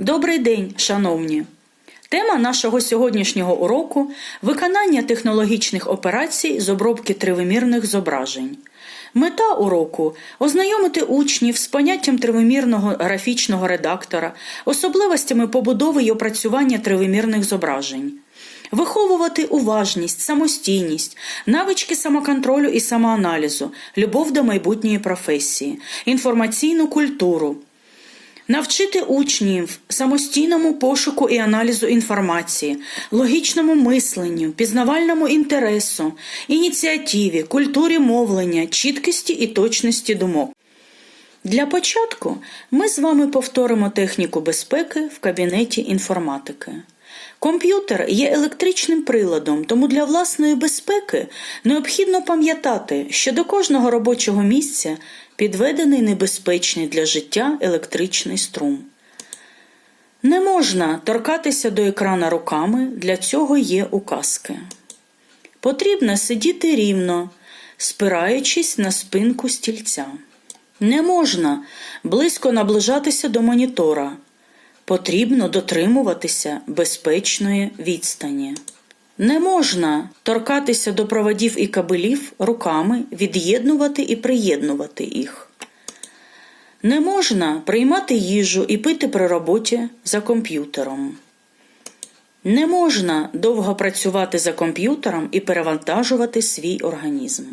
Добрий день, шановні! Тема нашого сьогоднішнього уроку виконання технологічних операцій з обробки тривимірних зображень. Мета уроку ознайомити учнів з поняттям тривимірного графічного редактора, особливостями побудови й опрацювання тривимірних зображень. Виховувати уважність, самостійність, навички самоконтролю і самоаналізу, любов до майбутньої професії, інформаційну культуру, Навчити учнів самостійному пошуку і аналізу інформації, логічному мисленню, пізнавальному інтересу, ініціативі, культурі мовлення, чіткості і точності думок. Для початку ми з вами повторимо техніку безпеки в кабінеті інформатики. Комп'ютер є електричним приладом, тому для власної безпеки необхідно пам'ятати, що до кожного робочого місця підведений небезпечний для життя електричний струм. Не можна торкатися до екрана руками, для цього є указки. Потрібно сидіти рівно, спираючись на спинку стільця. Не можна близько наближатися до монітора. Потрібно дотримуватися безпечної відстані. Не можна торкатися до проводів і кабелів руками, від'єднувати і приєднувати їх. Не можна приймати їжу і пити при роботі за комп'ютером. Не можна довго працювати за комп'ютером і перевантажувати свій організм.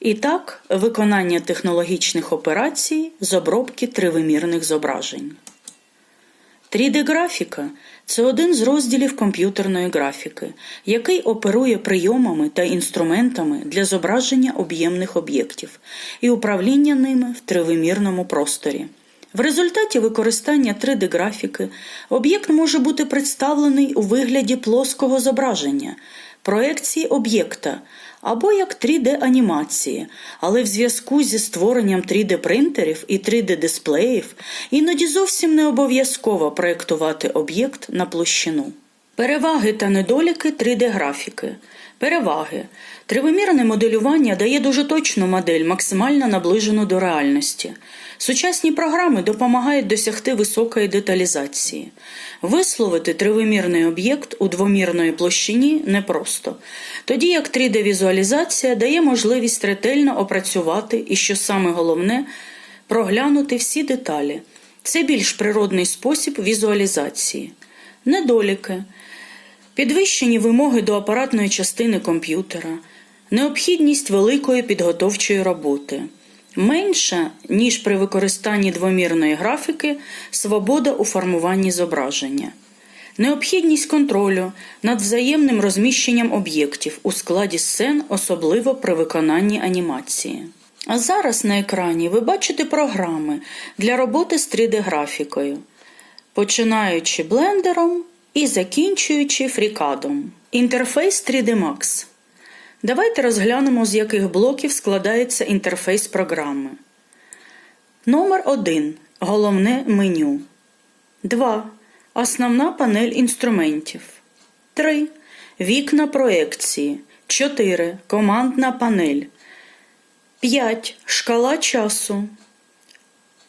І так, виконання технологічних операцій з обробки тривимірних зображень. 3D-графіка це один з розділів комп'ютерної графіки, який оперує прийомами та інструментами для зображення об'ємних об'єктів і управління ними в тривимірному просторі. В результаті використання 3D-графіки об'єкт може бути представлений у вигляді плоского зображення, проекції об'єкта або як 3D-анімації, але в зв'язку зі створенням 3D-принтерів і 3D-дисплеїв іноді зовсім не обов'язково проєктувати об'єкт на площину. Переваги та недоліки 3D-графіки. Переваги. Тривимірне моделювання дає дуже точну модель, максимально наближену до реальності. Сучасні програми допомагають досягти високої деталізації. Висловити тривимірний об'єкт у двомірної площині непросто, тоді як 3D-візуалізація дає можливість ретельно опрацювати і, що саме головне, проглянути всі деталі. Це більш природний спосіб візуалізації. Недоліки. Підвищені вимоги до апаратної частини комп'ютера, необхідність великої підготовчої роботи, менша, ніж при використанні двомірної графіки, свобода у формуванні зображення, необхідність контролю над взаємним розміщенням об'єктів у складі сцен, особливо при виконанні анімації. А зараз на екрані ви бачите програми для роботи з 3D-графікою, починаючи блендером і закінчуючи фрікадом. Інтерфейс 3D Max. Давайте розглянемо, з яких блоків складається інтерфейс програми. Номер 1. Головне меню. 2. Основна панель інструментів. 3. Вікна проекції. 4. Командна панель. 5. Шкала часу.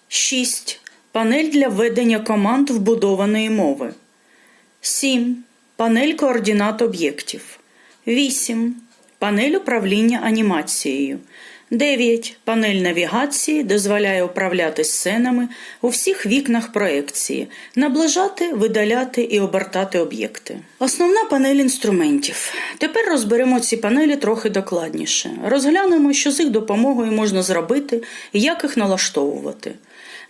6. Панель для введення команд вбудованої мови. 7. Панель координат об'єктів. 8. Панель управління анімацією. 9. Панель навігації дозволяє управляти сценами у всіх вікнах проекції, наближати, видаляти і обертати об'єкти. Основна панель інструментів. Тепер розберемо ці панелі трохи докладніше. Розглянемо, що з їх допомогою можна зробити і як їх налаштовувати.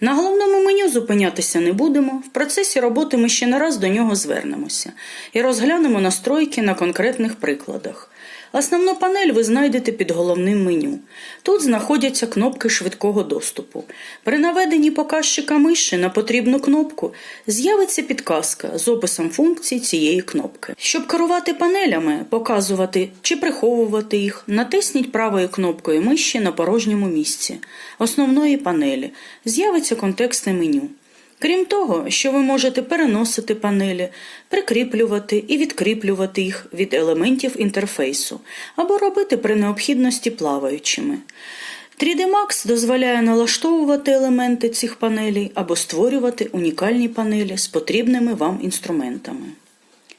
На головному меню зупинятися не будемо. В процесі роботи ми ще не раз до нього звернемося і розглянемо настройки на конкретних прикладах. Основну панель ви знайдете під головним меню. Тут знаходяться кнопки швидкого доступу. При наведенні показчика миші на потрібну кнопку з'явиться підказка з описом функцій цієї кнопки. Щоб керувати панелями, показувати чи приховувати їх, натисніть правою кнопкою миші на порожньому місці основної панелі. З'явиться контекстне меню. Крім того, що ви можете переносити панелі, прикріплювати і відкріплювати їх від елементів інтерфейсу або робити при необхідності плаваючими. 3D Max дозволяє налаштовувати елементи цих панелей або створювати унікальні панелі з потрібними вам інструментами.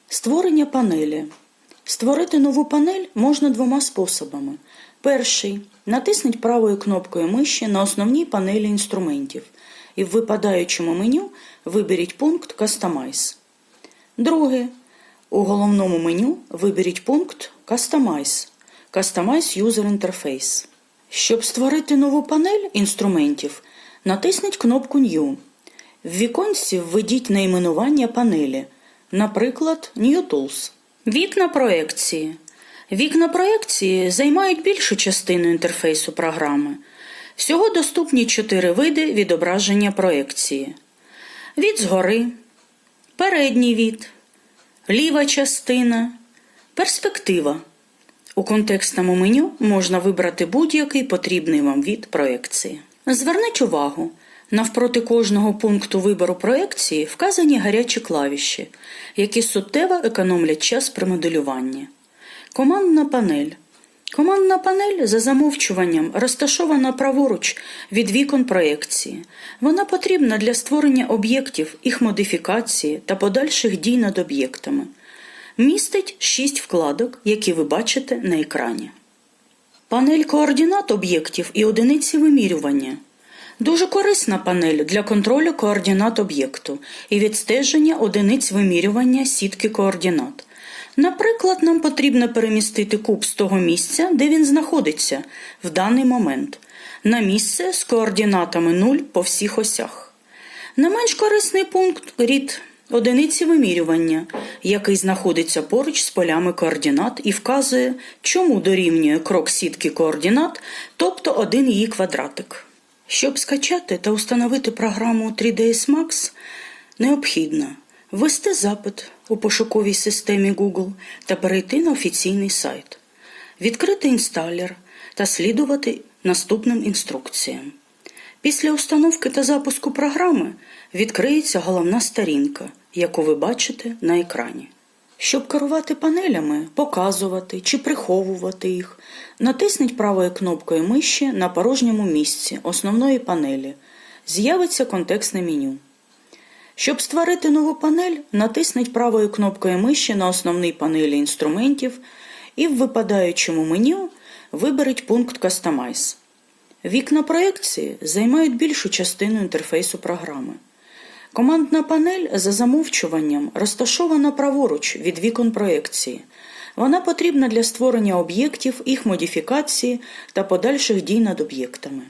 Створення панелі. Створити нову панель можна двома способами. Перший натисніть правою кнопкою миші на основній панелі інструментів і в випадаючому меню виберіть пункт Customize. Друге. У головному меню виберіть пункт Customize. Customize User Interface. Щоб створити нову панель інструментів, натисніть кнопку New. В віконці введіть найменування панелі, наприклад, New Tools. Вікна проекції. Вікна проекції займають більшу частину інтерфейсу програми. Всього доступні чотири види відображення проекції: від згори, передній від, ліва частина, перспектива. У контекстному меню можна вибрати будь-який потрібний вам від проекції. Зверніть увагу, навпроти кожного пункту вибору проекції вказані гарячі клавіші, які суттєво економлять час при моделюванні. Командна панель. Командна панель за замовчуванням розташована праворуч від вікон проекції. Вона потрібна для створення об'єктів, їх модифікації та подальших дій над об'єктами. Містить 6 вкладок, які ви бачите на екрані. Панель координат об'єктів і одиниці вимірювання. Дуже корисна панель для контролю координат об'єкту і відстеження одиниць вимірювання сітки координат. Наприклад, нам потрібно перемістити куб з того місця, де він знаходиться в даний момент, на місце з координатами 0 по всіх осях. Не менш корисний пункт рід одиниці вимірювання, який знаходиться поруч з полями координат і вказує, чому дорівнює крок сітки координат, тобто один її квадратик. Щоб скачати та установити програму 3ds Max, необхідно ввести запит у пошуковій системі Google та перейти на офіційний сайт, відкрити інсталер та слідувати наступним інструкціям. Після установки та запуску програми відкриється головна сторінка, яку ви бачите на екрані. Щоб керувати панелями, показувати чи приховувати їх, натисніть правою кнопкою миші на порожньому місці основної панелі. З'явиться контекстне меню. Щоб створити нову панель, натисніть правою кнопкою миші на основній панелі інструментів і в випадаючому меню виберіть пункт Customize. Вікна проекції займають більшу частину інтерфейсу програми. Командна панель за замовчуванням розташована праворуч від вікон проекції. Вона потрібна для створення об'єктів, їх модифікації та подальших дій над об'єктами.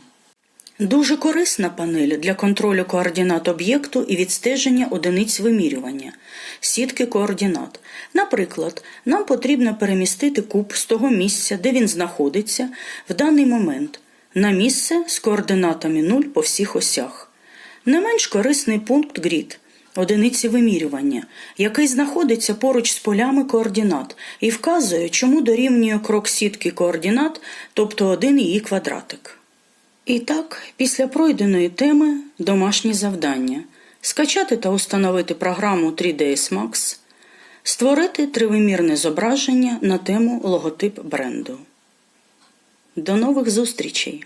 Дуже корисна панель для контролю координат об'єкту і відстеження одиниць вимірювання, сітки координат. Наприклад, нам потрібно перемістити куб з того місця, де він знаходиться в даний момент, на місце з координатами 0 по всіх осях. Не менш корисний пункт грід одиниці вимірювання, який знаходиться поруч з полями координат і вказує, чому дорівнює крок сітки координат, тобто один її квадратик. І так, після пройденої теми домашні завдання скачати та установити програму 3ds Max, створити тривимірне зображення на тему логотип бренду. До нових зустрічей!